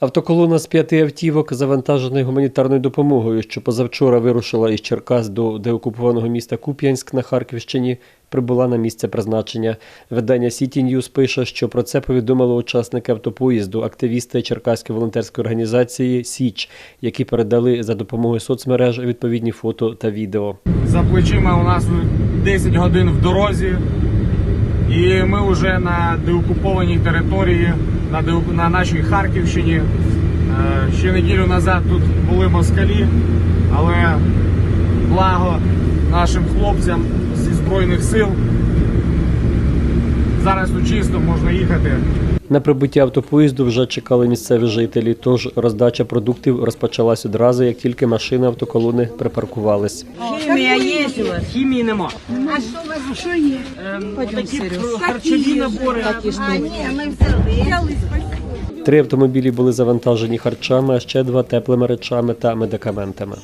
Автоколона з п'яти автівок, завантаженої гуманітарною допомогою, що позавчора вирушила із Черкас до деокупованого міста Куп'янськ на Харківщині, прибула на місце призначення. Видання Сіті Ньюс пише, що про це повідомили учасники автопоїзду, активісти Черкаської волонтерської організації Січ, які передали за допомогою соцмереж відповідні фото та відео. За плечима у нас 10 годин в дорозі, ми вже на деокупованій території, на, де... на нашій Харківщині. Е, Ще неділю назад тут були москалі, але благо нашим хлопцям зі Збройних сил. Зараз тут чисто можна їхати. На прибуття автопоїзду вже чекали місцеві жителі, тож роздача продуктів розпочалась одразу, як тільки машини автоколони припаркувались. Хімія є у вас? Хімії нема. А що у вас що є? Такі харчові набори. А, ні, ми взяли. Взяли, Три автомобілі були завантажені харчами, а ще два теплими речами та медикаментами.